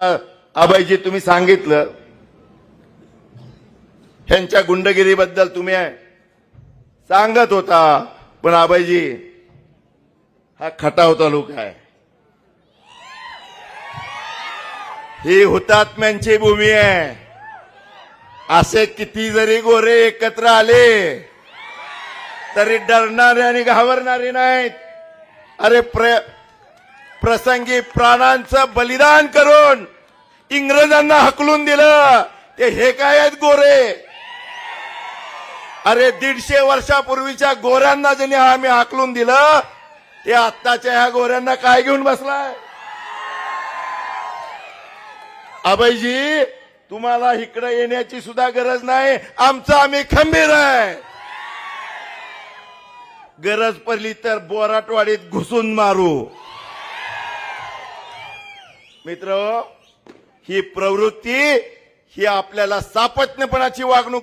आबाईजी तुम्ही सांगितलं ह्यांच्या गुंडगिरीबद्दल तुम्ही सांगत होता पण आबाईजी हा खटाव तालुका आहे. ही हुतात्म्यांची भूमी आहे. असे किती जरी गोरे एकत्र आले तरी डरणारे आणि घाबरणारे नाहीत. अरे प्र प्रसंगी प्राणांचं बलिदान करून इंग्रजांना हकलून दिलं. ते हे काय आहेत गोरे? अरे दीडशे वर्षापूर्वीच्या गोऱ्यांना ज्यांनी आम्ही हाकलून दिलं ते आत्ताच्या ह्या गोऱ्यांना काय घेऊन बसलाय? अभयजी तुम्हाला इकडे येण्याची सुद्धा गरज नाही. आमचं आम्ही खंबीर आहे. गरज पडली तर बोराटवाडीत घुसून मारू. मित्र ही प्रवृत्ती ही आपल्याला सापत्नपणाची वागणूक